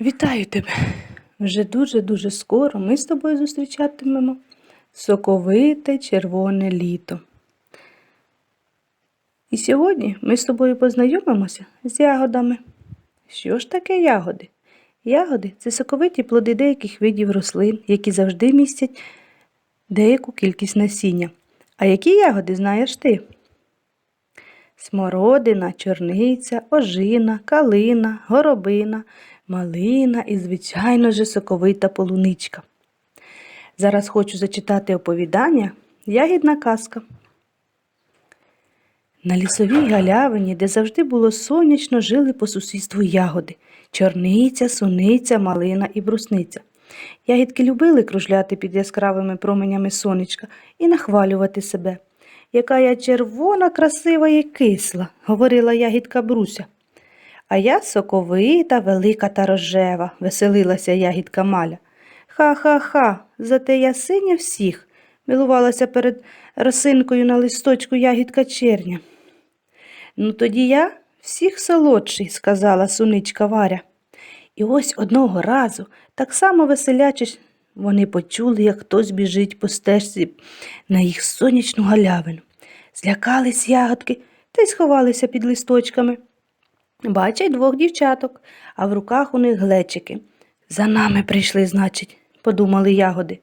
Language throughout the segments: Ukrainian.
Вітаю тебе! Вже дуже-дуже скоро ми з тобою зустрічатимемо соковите червоне літо. І сьогодні ми з тобою познайомимося з ягодами. Що ж таке ягоди? Ягоди це соковиті плоди деяких видів рослин, які завжди містять деяку кількість насіння. А які ягоди знаєш ти? Смородина, чорниця, ожина, калина, горобина, малина і, звичайно ж, соковита полуничка. Зараз хочу зачитати оповідання Ягідна казка. На лісовій галявині, де завжди було сонячно, жили по сусідству ягоди чорниця, суниця, малина і брусниця. Ягідки любили кружляти під яскравими променями сонечка і нахвалювати себе. Яка я червона, красива і кисла, говорила ягідка Бруся. А я соковита, велика та рожева, веселилася ягідка Маля. Ха-ха-ха, зате я синя всіх, милувалася перед росинкою на листочку ягідка черня. Ну, тоді я всіх солодший, сказала суничка Варя. І ось одного разу, так само веселячись, вони почули, як хтось біжить по стежці на їх сонячну галявину. Злякались ягодки та й сховалися під листочками. Бачать двох дівчаток, а в руках у них глечики. За нами прийшли, значить, подумали ягоди.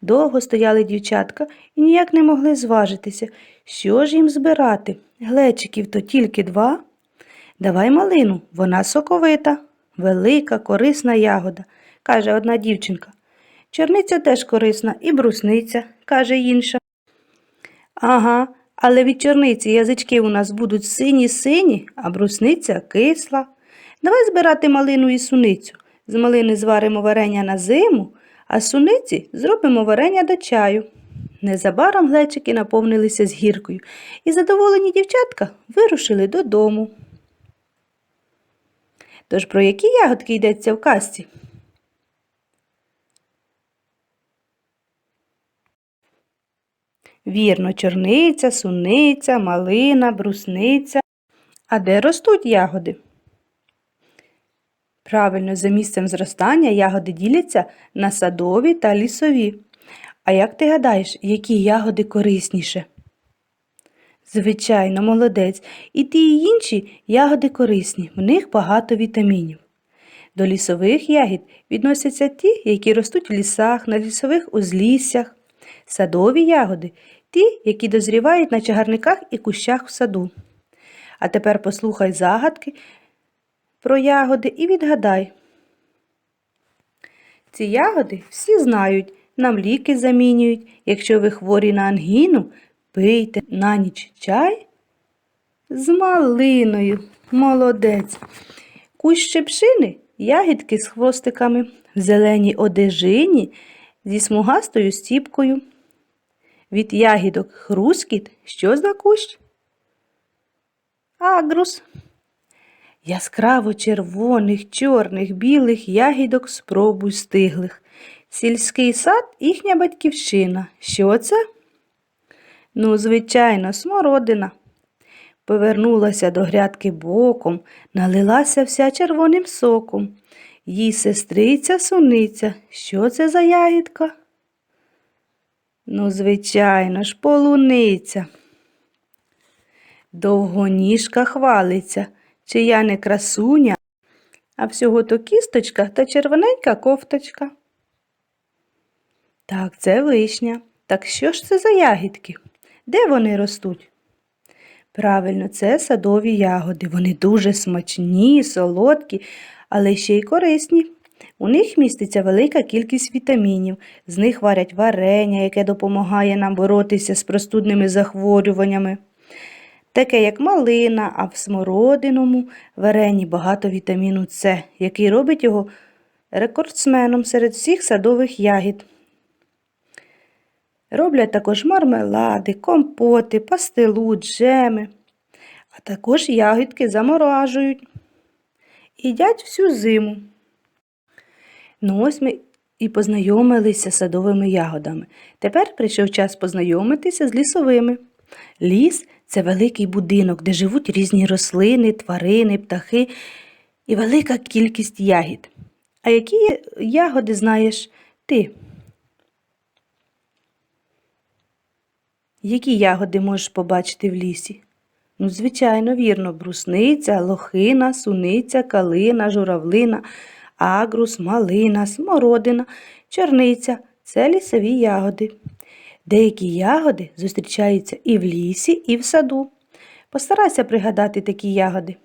Довго стояли дівчатка і ніяк не могли зважитися, що ж їм збирати. Глечиків то тільки два. Давай малину, вона соковита, велика, корисна ягода, каже одна дівчинка. Чорниця теж корисна і брусниця, каже інша. Ага, але від чорниці язички у нас будуть сині-сині, а брусниця кисла. Давай збирати малину і суницю. З малини зваримо варення на зиму, а суниці зробимо варення до чаю. Незабаром глечики наповнилися з гіркою, і задоволені дівчатка вирушили додому. Тож про які ягодки йдеться в казці? Вірно, чорниця, суниця, малина, брусниця. А де ростуть ягоди? Правильно, за місцем зростання ягоди діляться на садові та лісові. А як ти гадаєш, які ягоди корисніше? Звичайно, молодець. І ті і інші ягоди корисні, в них багато вітамінів. До лісових ягід відносяться ті, які ростуть в лісах, на лісових узліссях. Садові ягоди ті, які дозрівають на чагарниках і кущах в саду. А тепер послухай загадки про ягоди і відгадай. Ці ягоди всі знають, нам ліки замінюють. Якщо ви хворі на ангіну, пийте на ніч чай з малиною. Молодець. Кущ шипшини ягідки з хвостиками, в зеленій одежині зі смугастою стіпкою. Від ягідок хрускіт, що за кущ? Агрус. Яскраво червоних, чорних, білих ягідок спробуй стиглих. Сільський сад їхня батьківщина. Що це? Ну, звичайно, смородина. Повернулася до грядки боком, налилася вся червоним соком. Їй сестриця суниця. Що це за ягідка? Ну, звичайно ж, полуниця. Довгоніжка хвалиться, чи я не красуня, а всього то кісточка та червоненька кофточка. Так, це вишня. Так що ж це за ягідки? Де вони ростуть? Правильно, це садові ягоди. Вони дуже смачні, солодкі, але ще й корисні. У них міститься велика кількість вітамінів, з них варять варення, яке допомагає нам боротися з простудними захворюваннями. Таке як малина, а в смородиному варені багато вітаміну С, який робить його рекордсменом серед всіх садових ягід. Роблять також мармелади, компоти, пастилу, джеми, а також ягідки заморажують. Їдять всю зиму. Ну ось ми і познайомилися з садовими ягодами. Тепер прийшов час познайомитися з лісовими. Ліс це великий будинок, де живуть різні рослини, тварини, птахи і велика кількість ягід. А які ягоди знаєш ти? Які ягоди можеш побачити в лісі? Ну, звичайно, вірно, брусниця, лохина, суниця, калина, журавлина, агрус, малина, смородина, чорниця це лісові ягоди. Деякі ягоди зустрічаються і в лісі, і в саду. Постарайся пригадати такі ягоди.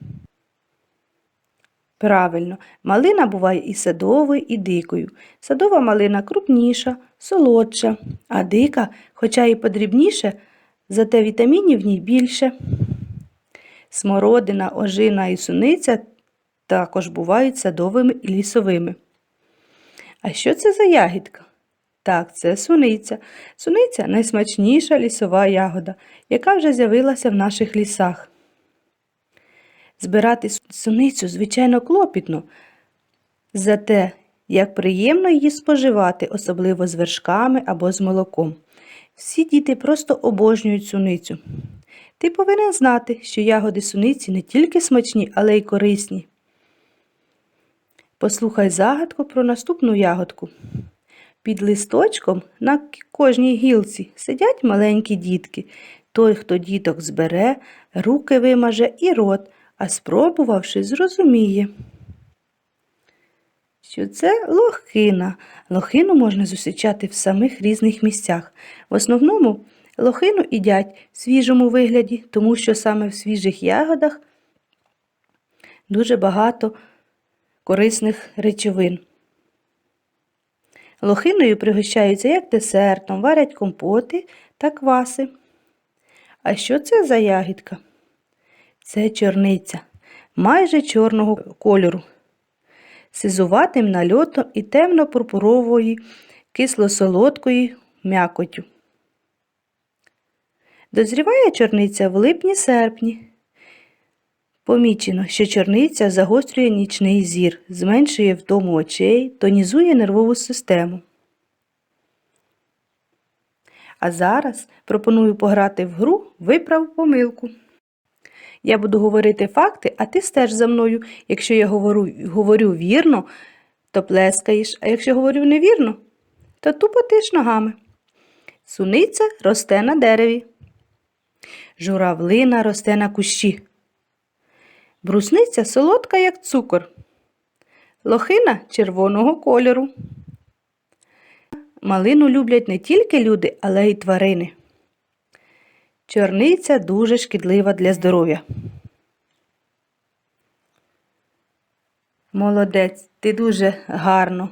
Правильно, малина буває і садовою, і дикою. Садова малина крупніша, солодша, а дика, хоча і подрібніше, зате вітамінів в ній більше. Смородина, ожина і суниця також бувають садовими і лісовими. А що це за ягідка? Так, це суниця. Суниця найсмачніша лісова ягода, яка вже з'явилася в наших лісах. Збирати суницю, звичайно, клопітно. Зате, як приємно її споживати, особливо з вершками або з молоком. Всі діти просто обожнюють суницю. Ти повинен знати, що ягоди суниці не тільки смачні, але й корисні. Послухай загадку про наступну ягодку. Під листочком на кожній гілці сидять маленькі дітки. Той, хто діток збере, руки вимаже і рот, а спробувавши, зрозуміє. Що це лохина. Лохину можна зустрічати в самих різних місцях. В основному лохину їдять в свіжому вигляді, тому що саме в свіжих ягодах дуже багато корисних речовин. Лохиною пригощаються як десертом, варять компоти та кваси. А що це за ягідка? Це чорниця, майже чорного кольору, сизуватим нальотом і темно-пурпурової, кисло-солодкої м'якотю. Дозріває чорниця в липні-серпні. Помічено, що чорниця загострює нічний зір, зменшує втому очей, тонізує нервову систему. А зараз пропоную пограти в гру Виправ помилку. Я буду говорити факти, а ти стеж за мною. Якщо я говорю, говорю вірно, то плескаєш, а якщо говорю невірно, то тупотиш ногами. Суниця росте на дереві. Журавлина росте на кущі. Брусниця солодка, як цукор. Лохина червоного кольору. Малину люблять не тільки люди, але й тварини. Чорниця дуже шкідлива для здоров'я. Молодець, ти дуже гарно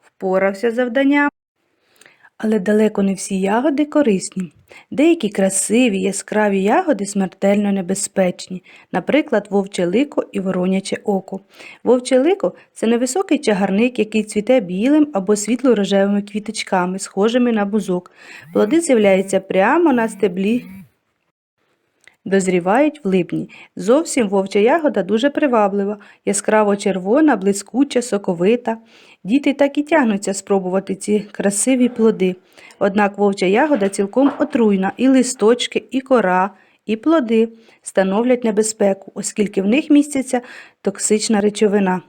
впорався з завданням. Але далеко не всі ягоди корисні. Деякі красиві, яскраві ягоди смертельно небезпечні, наприклад, вовче лико і вороняче око. Вовче лико – це невисокий чагарник, який цвіте білим або світло-рожевими квіточками, схожими на бузок. Плоди з'являються прямо на стеблі Дозрівають в липні. Зовсім вовча ягода дуже приваблива, яскраво червона, блискуча, соковита. Діти так і тягнуться спробувати ці красиві плоди. Однак вовча ягода цілком отруйна, і листочки, і кора, і плоди становлять небезпеку, оскільки в них міститься токсична речовина.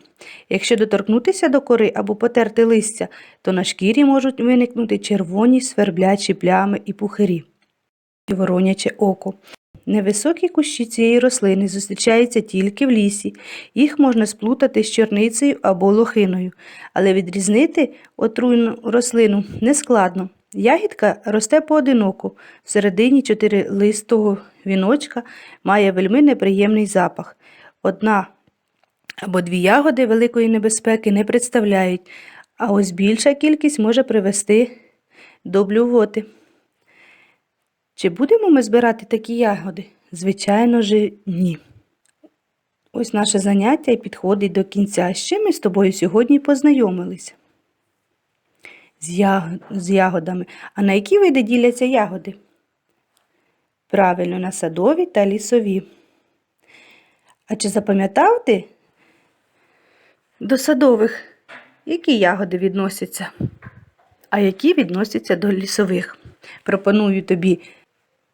Якщо доторкнутися до кори або потерти листя, то на шкірі можуть виникнути червоні сверблячі плями і пухирі. І вороняче око. Невисокі кущі цієї рослини зустрічаються тільки в лісі. Їх можна сплутати з чорницею або лохиною, але відрізнити отруйну рослину нескладно. Ягідка росте поодиноко, всередині чотирилистого віночка має вельми неприємний запах. Одна або дві ягоди великої небезпеки не представляють, а ось більша кількість може привести до блювоти. Чи будемо ми збирати такі ягоди? Звичайно ж, ні. Ось наше заняття і підходить до кінця. Чим ми з тобою сьогодні познайомилися? З, яг... з ягодами. А на які види діляться ягоди? Правильно, на садові та лісові. А чи запам'ятав ти до садових, які ягоди відносяться, а які відносяться до лісових? Пропоную тобі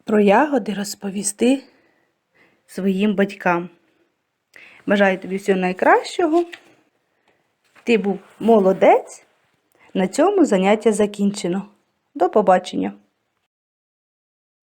про ягоди розповісти своїм батькам. Бажаю тобі всього найкращого Ти був молодець. На цьому заняття закінчено. До побачення.